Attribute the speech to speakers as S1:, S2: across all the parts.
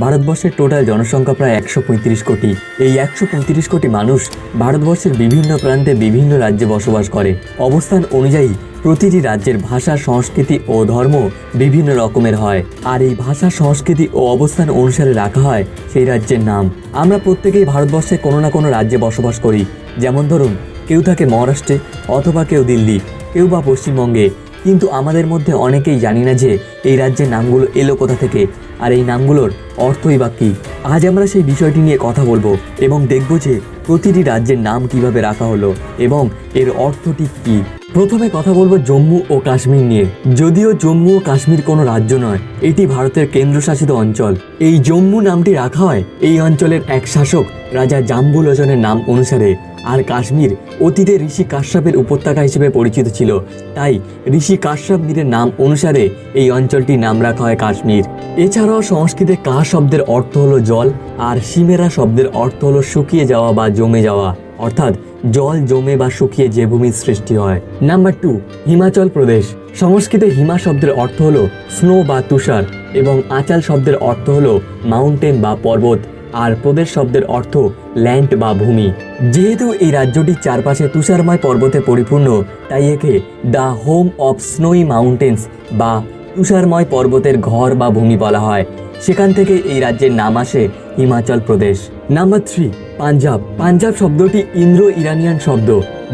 S1: ভারতবর্ষের টোটাল জনসংখ্যা প্রায় একশো পঁয়ত্রিশ কোটি। এই একশো পঁয়ত্রিশ কোটি মানুষ ভারতবর্ষের বিভিন্ন প্রান্তে বিভিন্ন রাজ্যে বসবাস করে। অবস্থান অনুযায়ী প্রতিটি রাজ্যের ভাষা, সংস্কৃতি ও ধর্ম বিভিন্ন রকমের হয়। আর এই ভাষা, সংস্কৃতি ও অবস্থান অনুসারে রাখা হয় সেই রাজ্যের নাম। আমরা প্রত্যেকেই ভারতবর্ষে কোনো না কোনো রাজ্যে বসবাস করি। যেমন ধরুন, কেউ থাকে মহারাষ্ট্রে অথবা কেউ দিল্লি, কেউ বা পশ্চিমবঙ্গে। কিন্তু আমাদের মধ্যে অনেকেই জানি না যে এই রাজ্যের নামগুলো এলো কোথা থেকে। আর এই নামগুলোর অর্থই বা কী? আজ আমরা সেই বিষয়টি নিয়ে কথা বলব এবং দেখব যে প্রতিটি রাজ্যের নাম কীভাবে রাখা হলো এবং এর অর্থটি কী। প্রথমে কথা বলব জম্মু ও কাশ্মীর নিয়ে। যদিও জম্মু ও কাশ্মীর কোনো রাজ্য নয়, এটি ভারতের কেন্দ্রশাসিত অঞ্চল। এই জম্মু নামটি রাখা হয় এই অঞ্চলের এক শাসক, রাজা জাম্বু জাম্বুলোচনের নাম অনুসারে। আর কাশ্মীর অতীতে ঋষি কাশ্যপের উপত্যকা হিসেবে পরিচিত ছিল, তাই ঋষি কাশ্যপ মীরের নাম অনুসারে এই অঞ্চলটির নাম রাখা হয় কাশ্মীর। এছাড়াও সংস্কৃতে কা শব্দের অর্থ হলো জল, আর সিমেরা শব্দের অর্থ হলো শুকিয়ে যাওয়া বা জমে যাওয়া। অর্থাৎ জল জমে বা শুকিয়ে যে ভূমির সৃষ্টি হয়। Number two Himachal Pradesh. সংস্কৃতে হিমা শব্দের অর্থ হলো স্নো বা তুষার এবং আচাল শব্দের অর্থ হলো মাউন্টেন বা পর্বত আর প্রদেশ শব্দের অর্থ ল্যান্ড বা ভূমি। যেহেতু এই রাজ্যটির চারপাশে তুষারময় পর্বতে পরিপূর্ণ, তাই একে the home of snowy mountains বা তুষারময় পর্বতের ঘর বা ভূমি বলা হয়। সেখান থেকে এই রাজ্যের নাম আসে হিমাচল প্রদেশ। Number three Punjab. পাঞ্জাব শব্দটি ইন্দ্রো ইরানিয়ান শব্দ,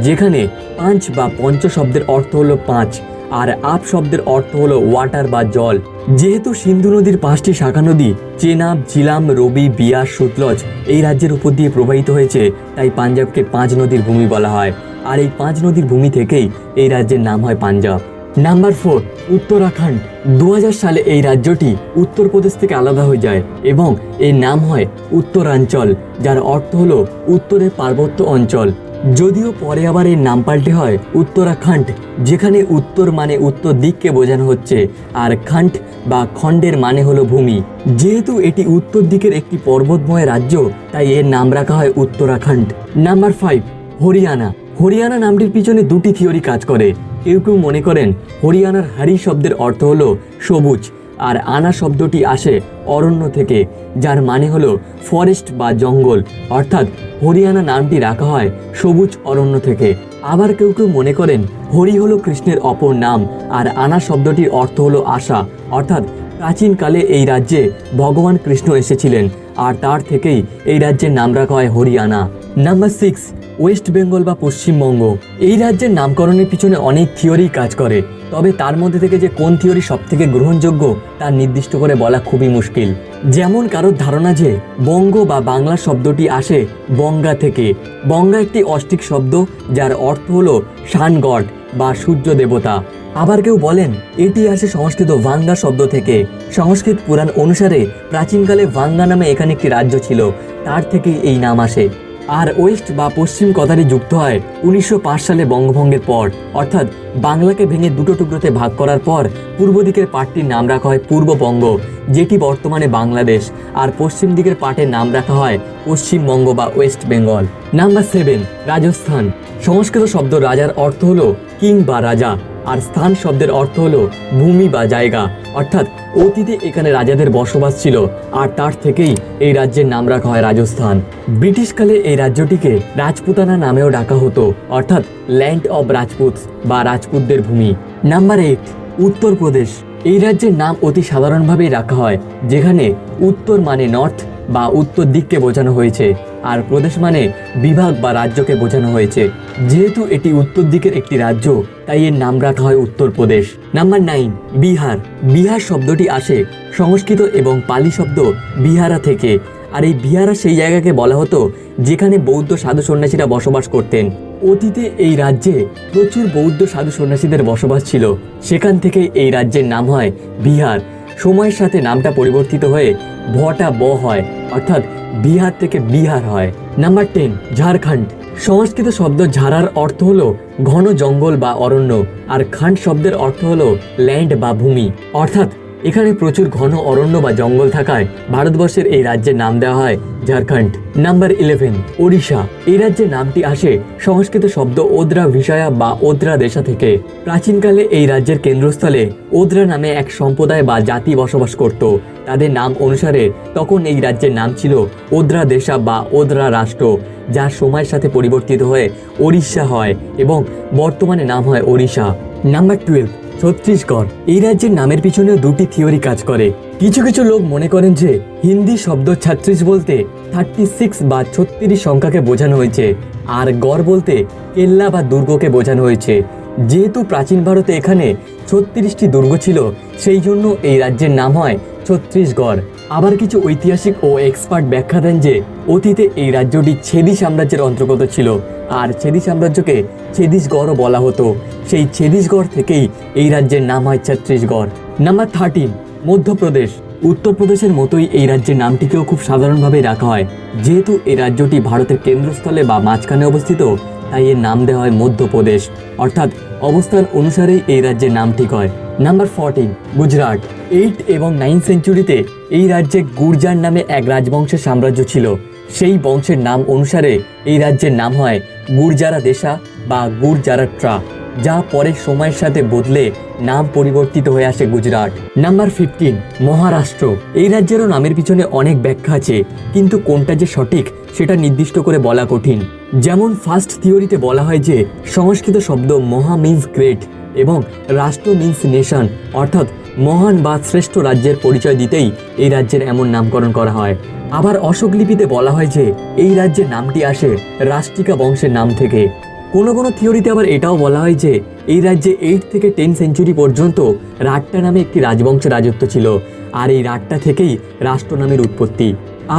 S1: যেখানে পাঁচ বা পঞ্চ শব্দের অর্থ হলো পাঁচ, আর আপ শব্দের অর্থ হলো ওয়াটার বা জল। যেহেতু সিন্ধু নদীর পাঁচটি শাখা নদী, চেনাব জিলাম রবি বিয়াস সুতলজ এই রাজ্যের উপর দিয়ে প্রবাহিত হয়েছে, তাই পাঞ্জাবকে পাঁচ নদীর ভূমি বলা হয়। আর এই পাঁচ নদীর ভূমি থেকেই এই রাজ্যের নাম হয় পাঞ্জাব। Number four Uttarakhand. দু হাজার সালে এই রাজ্যটি উত্তরপ্রদেশ থেকে আলাদা হয়ে যায় এবং এর নাম হয় উত্তরাঞ্চল, যার অর্থ হল উত্তরের পার্বত্য অঞ্চল। যদিও পরে আবার এর নাম পাল্টে হয় উত্তরাখণ্ড, যেখানে উত্তর মানে উত্তর দিককে বোঝানো হচ্ছে, আর খান্ড বা খণ্ডের মানে হলো ভূমি। যেহেতু এটি উত্তর দিকের একটি পর্বতময় রাজ্য, তাই এর নাম রাখা হয় Uttarakhand. Number five Haryana. Haryana নামটির পিছনে দুটি থিওরি কাজ করে। কেউ কেউ মনে করেন হরিয়ানার হারি শব্দের অর্থ হলো সবুজ, আর আনা শব্দটি আসে অরণ্য থেকে, যার মানে হলো ফরেস্ট বা জঙ্গল। অর্থাৎ হরিয়ানা নামটি রাখা হয় সবুজ অরণ্য থেকে। আবার কেউ কেউ মনে করেন হরি হলো কৃষ্ণের অপর নাম, আর আনা শব্দটির অর্থ হলো আশা। অর্থাৎ প্রাচীনকালে এই রাজ্যে ভগবান কৃষ্ণ এসেছিলেন, আর তার থেকেই এই রাজ্যের নাম রাখা হয় Haryana. Number six West Bengal বা পশ্চিমবঙ্গ, এই রাজ্যের নামকরণের পিছনে অনেক থিওরি কাজ করে। তবে তার মধ্যে থেকে যে কোন থিওরি সব থেকে গ্রহণযোগ্য, তা নির্দিষ্ট করে বলা খুবই মুশকিল। যেমন কারোর ধারণা যে, বঙ্গ বা বাংলা শব্দটি আসে বঙ্গা থেকে। বঙ্গা একটি অষ্টিক শব্দ, যার অর্থ হল সান গড বা সূর্য দেবতা। আবার কেউ বলেন, এটি আসে সংস্কৃত ভাঙ্গা শব্দ থেকে। সংস্কৃত পুরাণ অনুসারে প্রাচীনকালে ভাঙ্গা নামে এখানে একটি রাজ্য ছিল, তার থেকেই এই নাম আসে। আর ওয়েস্ট বা পশ্চিম কথাটি যুক্ত হয় উনিশশো পাঁচ সালে বঙ্গভঙ্গের পর। অর্থাৎ বাংলাকে ভেঙে দুটো টুকরোতে ভাগ করার পর পূর্ব দিকের পাটটির নাম রাখা হয় পূর্ববঙ্গ, যেটি বর্তমানে বাংলাদেশ, আর পশ্চিম দিকের পাটের নাম রাখা হয় পশ্চিমবঙ্গ বা west Bengal. Number seven, Rajasthan. Sanskrit শব্দ রাজার অর্থ হলো কিং বা রাজা। আর স্থান শব্দের অর্থ হলো ভূমি বা জায়গা। অর্থাৎ অতীতে এখানে রাজাদের বসবাস ছিল, আর তার থেকেই এই রাজ্যের নাম রাখা হয় রাজস্থান। ব্রিটিশকালে এই রাজ্যটিকে রাজপুতানা নামেও ডাকা হতো, অর্থাৎ ল্যান্ড অব রাজপুত বা রাজপুতদের ভূমি। নাম্বার এইট উত্তরপ্রদেশ এই রাজ্যের নাম অতি সাধারণভাবেই রাখা হয়, যেখানে উত্তর মানে নর্থ বা উত্তর দিককে বোঝানো হয়েছে। আর প্রদেশ মানে বিভাগ বা রাজ্যকে বোঝানো হয়েছে। যেহেতু এটি উত্তর দিকের একটি রাজ্য, তাই এর নাম রাখা হয় উত্তরপ্রদেশ নাম্বার নাইন বিহার। বিহার শব্দটি আসে সংস্কৃত এবং পালি শব্দ বিহারা থেকে। আর এই বিহারা সেই জায়গাকে বলা হতো যেখানে বৌদ্ধ সাধু সন্ন্যাসীরা বসবাস করতেন। অতীতে এই রাজ্যে প্রচুর বৌদ্ধ সাধু সন্ন্যাসীদের বসবাস ছিল। সেখান থেকে এই রাজ্যের নাম হয় বিহার। সময়ের সাথে নামটা পরিবর্তিত হয়ে ভটা ব হয়, অর্থাৎ বিহার থেকে বিহার হয়। Number ten Jharkhand. সংস্কৃত শব্দ ঝাড়ার অর্থ হলো ঘন জঙ্গল বা অরণ্য, আর খান্ড শব্দের অর্থ হলো ল্যান্ড বা ভূমি। অর্থাৎ এখানে প্রচুর ঘন অরণ্য বা জঙ্গল থাকায় ভারতবর্ষের এই রাজ্যের নাম দেওয়া হয় ঝাড়খণ্ড। Number eleven Odisha. এই রাজ্যের নামটি আসে সংস্কৃত শব্দ ওদ্রা ভিসায়া বা ওদ্রা দেশা থেকে। প্রাচীনকালে এই রাজ্যের কেন্দ্রস্থলে ওদ্রা নামে এক সম্প্রদায় বা জাতি বসবাস করত। তাদের নাম অনুসারে তখন এই রাজ্যের নাম ছিল ওদ্রা দেশা বা ওদ্রা রাষ্ট্র, যা সময়ের সাথে পরিবর্তিত হয়ে ওড়িশা হয় এবং বর্তমানে নাম হয় ওড়িশা। নাম্বার টুয়েলভ ছত্তিশগড় এই রাজ্যের নামের পিছনেও দুটি থিওরি কাজ করে। কিছু কিছু লোক মনে করেন যে, হিন্দি শব্দ ছাত্রিশ বলতে থার্টি সিক্স বা ছত্রিশ সংখ্যাকে বোঝানো হয়েছে, আর গড় বলতে কেল্লা বা দুর্গকে বোঝানো হয়েছে। যেহেতু প্রাচীন ভারতে এখানে ছত্রিশটি দুর্গ ছিল, সেই জন্য এই রাজ্যের নাম হয় ছত্তিশগড় আবার কিছু ঐতিহাসিক ও এক্সপার্ট ব্যাখ্যা দেন যে, অতীতে এই রাজ্যটি ছেদি সাম্রাজ্যের অন্তর্গত ছিল। আর ছেদি সাম্রাজ্যকে ছেদিশগড়ও বলা হতো। সেই ছেদিশগড় থেকেই এই রাজ্যের নাম হয় ছত্তিশগড় নাম্বার থার্টিন মধ্যপ্রদেশ। উত্তরপ্রদেশের মতোই এই রাজ্যের নামটিকেও খুব সাধারণভাবে রাখা হয়। যেহেতু এই রাজ্যটি ভারতের কেন্দ্রস্থলে বা মাঝখানে অবস্থিত তাই এর নাম দেওয়া হয় মধ্যপ্রদেশ। অর্থাৎ অবস্থান অনুসারেই এই রাজ্যের নাম ঠিক হয়। Number fourteen Gujarat. এইট এবং নাইন সেঞ্চুরিতে এই রাজ্যে গুর্জার নামে এক রাজবংশের সাম্রাজ্য ছিল। সেই বংশের নাম অনুসারে এই রাজ্যের নাম হয় গুর্জারা দেশা বা গুর্জারাট্রা যা পরে সময়ের সাথে বদলে নাম পরিবর্তিত হয়ে আসে গুজরাট। Number fifteen Maharashtra. এই রাজ্যেরও নামের পিছনে অনেক ব্যাখ্যা আছে, কিন্তু কোনটা যে সঠিক সেটা নির্দিষ্ট করে বলা কঠিন। যেমন ফার্স্ট থিওরিতে বলা হয় যে সংস্কৃত শব্দ মহা মিন্স গ্রেট এবং রাষ্ট্র মিন্স নেশন অর্থাৎ মহান বা শ্রেষ্ঠ রাজ্যের পরিচয় দিতেই এই রাজ্যের এমন নামকরণ করা হয়। আবার অশোক লিপিতে বলা হয় যে এই রাজ্যের নামটি আসে রাষ্ট্রিকা বংশের নাম থেকে। কোনো কোনো থিওরিতে আবার এটাও বলা হয় যে এই রাজ্যে এইট থেকে টেন সেঞ্চুরি পর্যন্ত রাট্টা নামে একটি রাজবংশ রাজত্ব ছিল, আর এই রাট্টা থেকেই রাষ্ট্র নামের উৎপত্তি।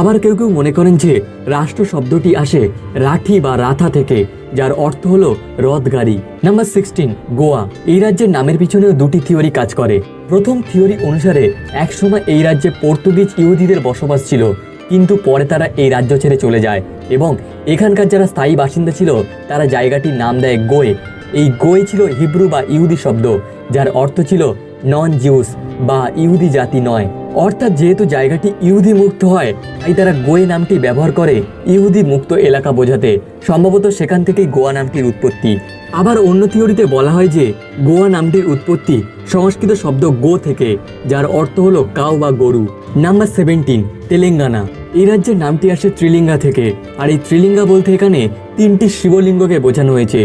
S1: আবার কেউ কেউ মনে করেন যে রাষ্ট্র শব্দটি আসে রাঠি বা রাথা থেকে, যার অর্থ হলো রথ গাড়ি নাম্বার সিক্সটিন গোয়া। এই রাজ্যের নামের পিছনেও দুটি থিওরি কাজ করে। প্রথম থিওরি অনুসারে একসময় এই রাজ্যে পর্তুগিজ ইহুদিদের বসবাস ছিল, কিন্তু পরে তারা এই রাজ্য ছেড়ে চলে যায় এবং এখানকার যারা স্থায়ী বাসিন্দা ছিল, তারা জায়গাটির নাম দেয় গোয়ে। এই গোয়ে ছিল হিব্রু বা ইহুদি শব্দ, যার অর্থ ছিল নন জিউস বা ইহুদি জাতি নয়। অর্থাৎ যেহেতু জায়গাটি ইহুদি মুক্ত হয়, তাই তারা গোয়ে নামটি ব্যবহার করে ইহুদি মুক্ত এলাকা বোঝাতে। সম্ভবত সেখান থেকেই গোয়া নামটির উৎপত্তি। আবার অন্য থিওরিতে বলা হয় যে, গোয়া নামটির উৎপত্তি সংস্কৃত শব্দ গো থেকে, যার অর্থ হলো কাউ বা গরু। Number seventeen Telangana. এই রাজ্যের নামটি আসে ত্রিলিঙ্গা থেকে, আর এই ত্রিলিঙ্গা বলতে এখানে তিনটি শিবলিঙ্গকে বোঝানো হয়েছে।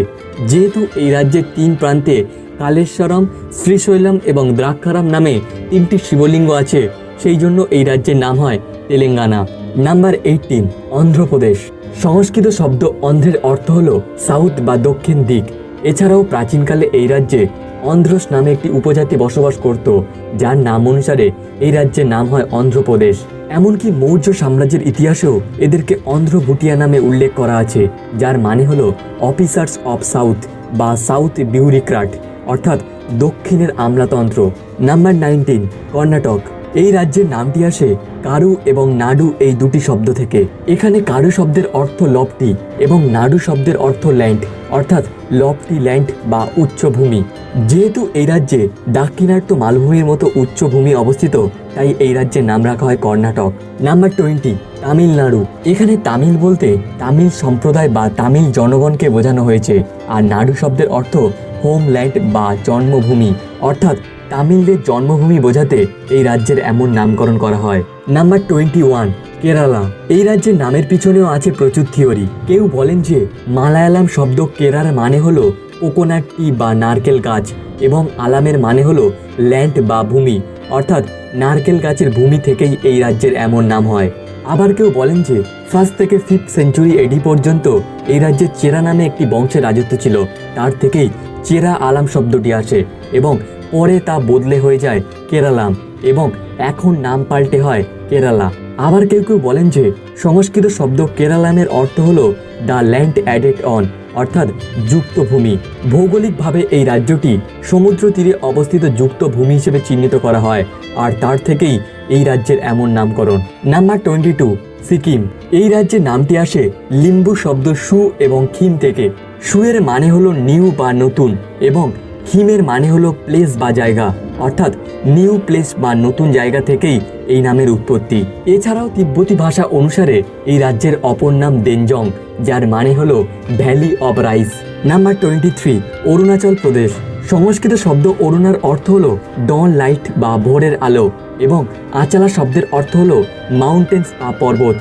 S1: যেহেতু এই রাজ্যের তিন প্রান্তে কালেশ্বরম, শ্রীশৈলম এবং দ্রাক্ষারাম নামে তিনটি শিবলিঙ্গ আছে, সেই জন্য এই রাজ্যের নাম হয় Telangana. Number eighteen Andhra Pradesh. সংস্কৃত শব্দ অন্ধ্রের অর্থ হলো সাউথ বা দক্ষিণ দিক। এছাড়াও প্রাচীনকালে এই রাজ্যে অন্ধ্রস নামে একটি উপজাতি বসবাস করত, যার নাম অনুসারে এই রাজ্যের নাম হয় অন্ধ্রপ্রদেশ। এমনকি মৌর্য সাম্রাজ্যের ইতিহাসেও এদেরকে অন্ধ্র ভুটিয়া নামে উল্লেখ করা আছে, যার মানে হলো অফিসার্স অফ সাউথ বা সাউথ বিউরিক্রাট, অর্থাৎ দক্ষিণের আমলাতন্ত্র। Number nineteen, Karnataka. এই রাজ্যের নামটি আসে কারু এবং নাডু এই দুটি শব্দ থেকে। এখানে কারু শব্দের অর্থ লপটি এবং নাডু শব্দের অর্থ ল্যান্ড, অর্থাৎ লপটি ল্যান্ড বা উচ্চভূমি যেহেতু এই রাজ্যে দাক্ষিণাত্য মালভূমির মতো উচ্চভূমি অবস্থিত, তাই এই রাজ্যের নাম রাখা হয় কর্ণাটক। Number twenty, Tamil Nadu. এখানে তামিল বলতে তামিল সম্প্রদায় বা তামিল জনগণকে বোঝানো হয়েছে, আর নাড়ু শব্দের অর্থ হোমল্যান্ড বা জন্মভূমি, অর্থাৎ তামিলদের জন্মভূমি বোঝাতে এই রাজ্যের এমন নামকরণ করা হয়। নাম্বার টোয়েন্টি ওয়ান কেরালা এই রাজ্যের নামের পিছনেও আছে প্রচুর থিওরি। কেউ বলেন যে মালায়ালাম শব্দ কেরার মানে হলো কোকোনাট টি বা নারকেল গাছ এবং আলামের মানে হলো ল্যান্ড বা ভূমি। অর্থাৎ নারকেল গাছের ভূমি থেকেই এই রাজ্যের এমন নাম হয়। আবার কেউ বলেন যে ফার্স্ট থেকে ফিফথ সেঞ্চুরি এডি পর্যন্ত এই রাজ্যে চেরা নামে একটি বংশের রাজত্ব ছিল। তার থেকেই চেরা আলাম শব্দটি আসে এবং পরে তা বদলে হয়ে যায় কেরালাম এবং এখন নাম পাল্টে হয় কেরালা। আবার কেউ কেউ বলেন যে সংস্কৃত শব্দ কেরালামের অর্থ হলো দ্য ল্যান্ড অ্যাডেড অন অর্থাৎ যুক্ত ভূমি ভৌগোলিকভাবে এই রাজ্যটি সমুদ্র তীরে অবস্থিত যুক্ত ভূমি হিসেবে চিহ্নিত করা হয়, আর তার থেকেই এই রাজ্যের এমন নামকরণ। Number twenty two, Sikkim. এই রাজ্যের নামটি আসে লিম্বু শব্দ সু এবং খিম থেকে। সুয়ের মানে হলো নিউ বা নতুন এবং হিমের মানে হলো প্লেস বা জায়গা, অর্থাৎ নিউ প্লেস বা নতুন জায়গা থেকেই এই নামের উৎপত্তি। এছাড়াও তিব্বতী ভাষা অনুসারে এই রাজ্যের অপর নাম দেনজং, যার মানে হলো valley of rice. Number twenty three, Arunachal Pradesh. Sanskrit শব্দ অরুণার অর্থ হলো ডন লাইট বা ভোরের আলো, এবং আচালা শব্দের অর্থ হলো মাউন্টেন্স বা পর্বত।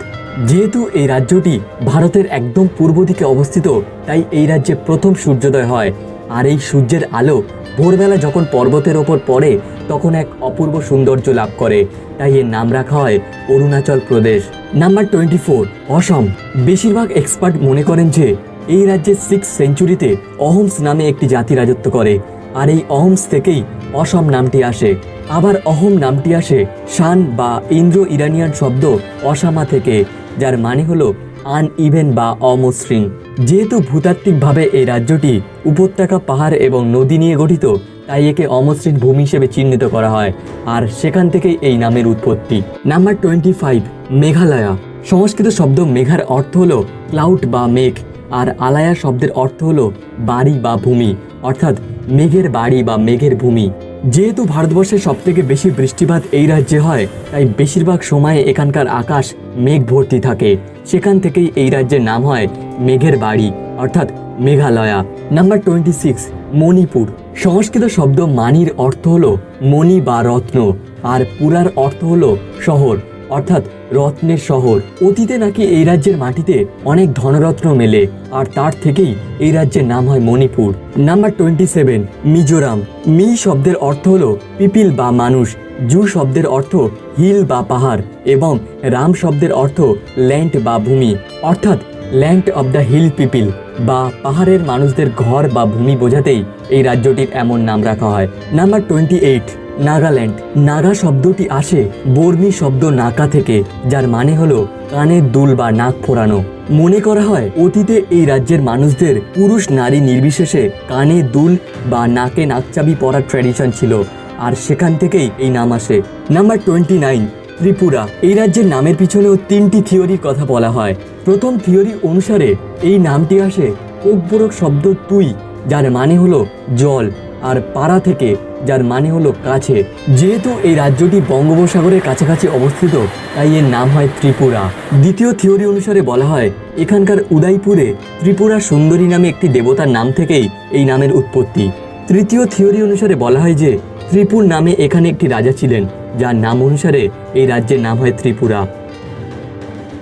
S1: যেহেতু এই রাজ্যটি ভারতের একদম পূর্ব দিকে অবস্থিত, তাই এই রাজ্যে প্রথম সূর্যোদয় হয়। আর এই সূর্যের আলো ভোরবেলা যখন পর্বতের ওপর পড়ে, তখন এক অপূর্ব সৌন্দর্য লাভ করে। তাই এর নাম রাখা হয় Arunachal Pradesh. Number twenty four Assam. বেশিরভাগ এক্সপার্ট মনে করেন যে, এই রাজ্যের সিক্স সেঞ্চুরিতে অহমস নামে একটি জাতি রাজত্ব করে, আর এই অহমস থেকেই অসম নামটি আসে। আবার অহম নামটি আসে শান বা ইন্দ্র ইরানিয়ান শব্দ অসামা থেকে, যার মানে হলো আন ইভেন বা অমসৃণ। যেহেতু ভূতাত্ত্বিকভাবে এই রাজ্যটি উপত্যকা, পাহাড় এবং নদী নিয়ে গঠিত, তাই একে অমসৃণ ভূমি হিসেবে চিহ্নিত করা হয়। আর সেখান থেকেই এই নামের উৎপত্তি। Number twenty five Meghalaya. Sanskrit শব্দ মেঘার অর্থ হলো ক্লাউড বা মেঘ, আর আলায়া শব্দের অর্থ হলো বাড়ি বা ভূমি, অর্থাৎ মেঘের বাড়ি বা মেঘের ভূমি। যেহেতু ভারতবর্ষে সব থেকে বেশি বৃষ্টিপাত এই রাজ্যে হয়, তাই বেশিরভাগ সময়ে এখানকার আকাশ মেঘ ভর্তি থাকে। সেখান থেকেই এই রাজ্যের নাম হয় মেঘের বাড়ি, অর্থাৎ Meghalaya. Number twenty six Manipur. Sanskrit শব্দ মানির অর্থ হলো মণি বা রত্ন, আর পুরার অর্থ হলো শহর। অর্থাৎ রত্নের শহর। অতীতে নাকি এই রাজ্যের মাটিতে অনেক ধনরত্ন মেলে, আর তার থেকেই এই রাজ্যের নাম হয় Manipur. Number twenty seven Mizoram. Me শব্দের অর্থ হলো পিপিল বা মানুষ, জু শব্দের অর্থ হিল বা পাহাড়, এবং রাম শব্দের অর্থ ল্যান্ড বা ভূমি। অর্থাৎ land of the hill people, বা পাহাড়ের মানুষদের ঘর বা ভূমি বোঝাতেই এই রাজ্যটির এমন নাম রাখা হয়। Number twenty eight Nagaland. Naga শব্দটি আসে বর্মী শব্দ নাকা থেকে, যার মানে হলো কানের দুল বা নাক ফোরানো। মনে করা হয় অতীতে এই রাজ্যের মানুষদের পুরুষ নারী নির্বিশেষে কানে দুল বা নাকে নাকচাবি পরার ট্র্যাডিশন ছিল, আর সেখান থেকেই এই নাম আসে। Number twenty nine Tripura. এই রাজ্যের নামের পিছনেও তিনটি থিওরির কথা বলা হয়। প্রথম থিওরি অনুসারে এই নামটি আসে কোকবোরক শব্দ তুই, যার মানে হলো জল, আর পাড়া থেকে যার মানে হলো কাছে। যেহেতু এই রাজ্যটি বঙ্গোপসাগরের কাছাকাছি অবস্থিত, তাই এর নাম হয় ত্রিপুরা। দ্বিতীয় থিওরি অনুসারে বলা হয়, এখানকার উদয়পুরে ত্রিপুরা সুন্দরী নামে একটি দেবতার নাম থেকেই এই নামের উৎপত্তি। তৃতীয় থিওরি অনুসারে বলা হয় যে, ত্রিপুর নামে এখানে একটি রাজা ছিলেন, যার নাম অনুসারে এই রাজ্যের নাম হয় ত্রিপুরা।